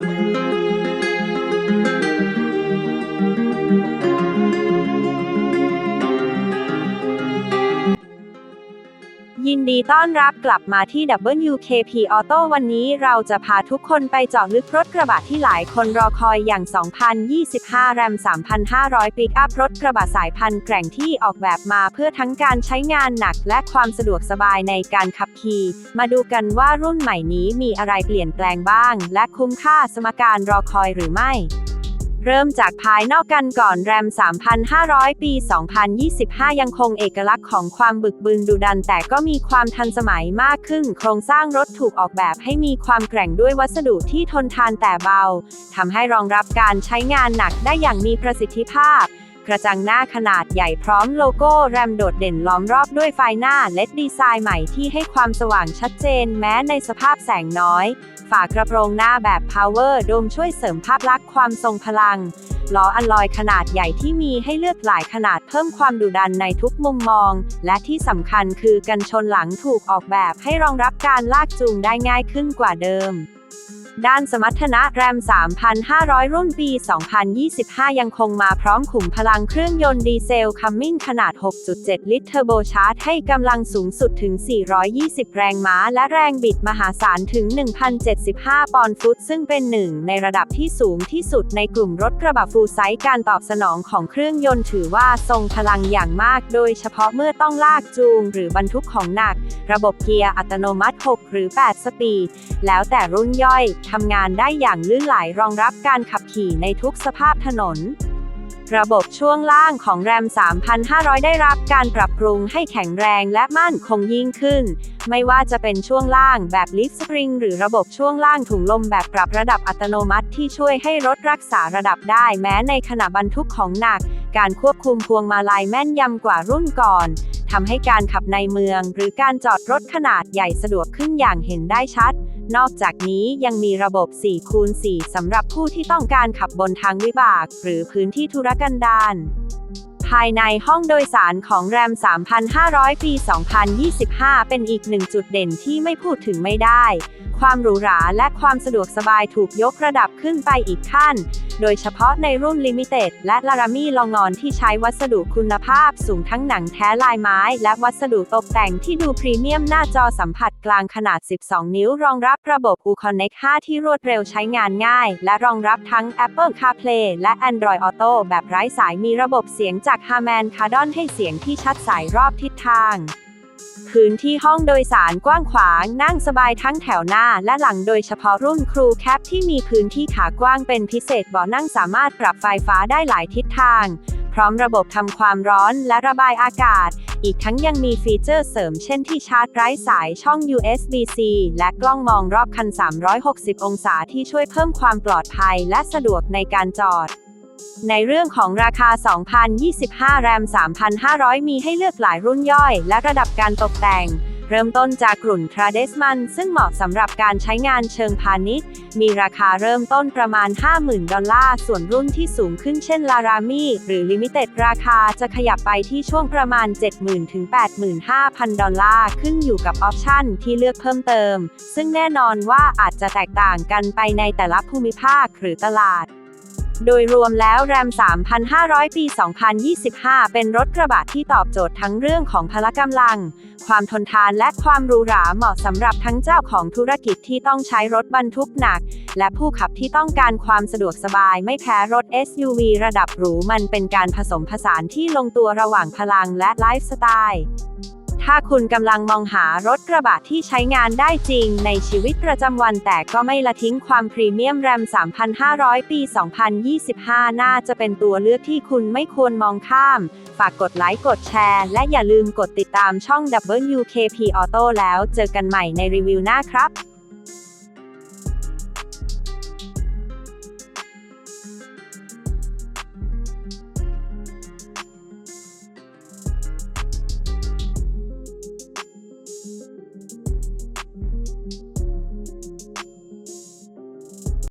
thank you ยินดีต้อนรับกลับมาที่ WKP Auto วันนี้เราจะพาทุกคนไปเจาะลึกรถกระบะที่หลายคนรอคอยอย่าง 2025 Ram 3,500 ปิกอัพรถกระบะสายพันธุ์แกร่งที่ออกแบบมาเพื่อทั้งการใช้งานหนักและความสะดวกสบายในการขับขี่ มาดูกันว่ารุ่นใหม่นี้มีอะไรเปลี่ยนแปลงบ้าง และคุ้มค่าสมการรอคอยหรือไม่ เริ่มจากภายนอกกันก่อนแรม 3,500 ปี 2025 ยังคงเอกลักษณ์ของความบึกบึนดุดัน แต่ก็มีความทันสมัยมากขึ้น โครงสร้างรถถูกออกแบบให้มีความแกร่งด้วยวัสดุที่ทนทานแต่เบา ทำให้รองรับการใช้งานหนักได้อย่างมีประสิทธิภาพ กระจังหน้าขนาดใหญ่พร้อมโลโก้แรมโดดเด่นล้อมรอบด้วยไฟหน้าเลดดีไซน์ใหม่ที่ให้ความสว่างชัดเจนแม้ในสภาพแสงน้อย ฝากระโปรงหน้าแบบ Power Dome ช่วยเสริมภาพลักษณ์ความทรงพลังล้ออัลลอยขนาดใหญ่ที่มีให้เลือกหลายขนาดเพิ่มความดุดันในทุกมุมมอง และที่สำคัญคือกันชนหลังถูกออกแบบให้รองรับการลากจูงได้ง่ายขึ้นกว่าเดิม ด้านสมรรถนะแรม 3,500 รุ่นปี 2025 ยังคงมาพร้อมขุมพลังเครื่องยนต์ดีเซลคัมมินขนาด 6.7 ลิตรเทอร์โบชาร์จให้กำลังสูงสุดถึง 420 แรงม้า และแรงบิดมหาศาลถึง 1,075 ปอนด์ฟุต ซึ่งเป็นหนึ่งในระดับที่สูงที่สุดในกลุ่มรถกระบะฟูลไซส์การตอบสนองของเครื่องยนต์ถือว่าทรงพลังอย่างมาก โดยเฉพาะเมื่อต้องลากจูง หรือบรรทุกของหนัก ระบบเกียร์อัตโนมัติ 6 หรือ 8 สปีดแล้วแต่รุ่นย่อยทำงานได้อย่างลื่นไหลรองรับการขับขี่ในทุกสภาพถนน ระบบช่วงล่างของแรม 3,500 ได้รับการปรับปรุงให้แข็งแรงและมั่นคงยิ่งขึ้น ไม่ว่าจะเป็นช่วงล่างแบบลิฟต์สปริงหรือระบบช่วงล่างถุงลมแบบปรับระดับอัตโนมัติที่ช่วยให้รถรักษาระดับได้แม้ในขณะบรรทุกของหนัก การควบคุมพวงมาลัยแม่นยำกว่ารุ่นก่อนทำให้การขับในเมืองหรือการจอดรถขนาดใหญ่สะดวกขึ้นอย่างเห็นได้ชัด นอกจากนี้ยังมีระบบ 4 คูณ 4 สำหรับผู้ที่ต้องการขับบนทางวิบาก หรือพื้นที่ธุรกันดารภายในห้องโดยสารของแรม 3,500 ปี 2025 เป็นอีกหนึ่งจุดเด่นที่ไม่พูดถึงไม่ได้ความหรูหราและความสะดวกสบายถูกยกระดับขึ้นไปอีกขั้น โดยเฉพาะในรุ่นลิมิเต็ดและลารามี่ลองอนที่ใช้วัสดุคุณภาพสูงทั้งหนังแท้ลายไม้ และวัสดุตกแต่งที่ดูพรีเมียมหน้าจอสัมผัสกลางขนาด 12 นิ้ว รองรับระบบ U-Connect 5 ที่รวดเร็วใช้งานง่าย และรองรับทั้ง Apple CarPlay และ Android Auto แบบไร้สายมีระบบเสียงจาก Harman Kardon ให้เสียงที่ชัดสายรอบทิศทาง พื้นที่ห้องโดยสารกว้างขวาง นั่งสบายทั้งแถวหน้าและหลังโดยเฉพาะรุ่นครูแคปที่มีพื้นที่ขากว้างเป็นพิเศษเบาะนั่งสามารถปรับไฟฟ้าได้หลายทิศทาง พร้อมระบบทำความร้อนและระบายอากาศ อีกทั้งยังมีฟีเจอร์เสริมเช่นที่ชาร์จไร้สายช่อง USB-C และกล้องมองรอบคัน 360 องศาที่ช่วยเพิ่มความปลอดภัยและสะดวกในการจอด ในเรื่องของราคา 2025 แรม 3,500 มีให้เลือกหลายรุ่นย่อย และระดับการตกแต่ง เริ่มต้นจากกลุ่นทราเดสมัน ซึ่งเหมาะสำหรับการใช้งานเชิงพาณิชย์ มีราคาเริ่มต้นประมาณ 50,000 ดอลลาร์ ส่วนรุ่นที่สูงขึ้นเช่นลารามีหรือลิมิเต็ดราคาจะขยับไปที่ช่วงประมาณ 70,000 ถึง 85,000 ดอลลาร์ ขึ้นอยู่กับออปชันที่เลือกเพิ่มเติม ซึ่งแน่นอนว่าอาจจะแตกต่างกันไปในแต่ละภูมิภาคหรือตลาด โดยรวมแล้วแรม3,500 ปี 2025 เป็นรถกระบะที่ตอบโจทย์ทั้งเรื่องของพละกำลัง ความทนทานและความหรูหราเหมาะสำหรับทั้งเจ้าของธุรกิจที่ต้องใช้รถบรรทุกหนัก และผู้ขับที่ต้องการความสะดวกสบายไม่แพ้รถ SUV ระดับหรูมันเป็นการผสมผสานที่ลงตัวระหว่างพลังและไลฟ์สไตล์ ถ้าคุณกำลังมองหารถกระบะที่ใช้งานได้จริงในชีวิตประจำวันแต่ก็ไม่ละทิ้งความพรีเมียมแรม 3,500 ปี 2025 น่าจะเป็นตัวเลือกที่คุณไม่ควรมองข้าม ฝากกดไลค์กดแชร์ และอย่าลืมกดติดตามช่อง WKP Auto แล้วเจอกันใหม่ในรีวิวหน้าครับ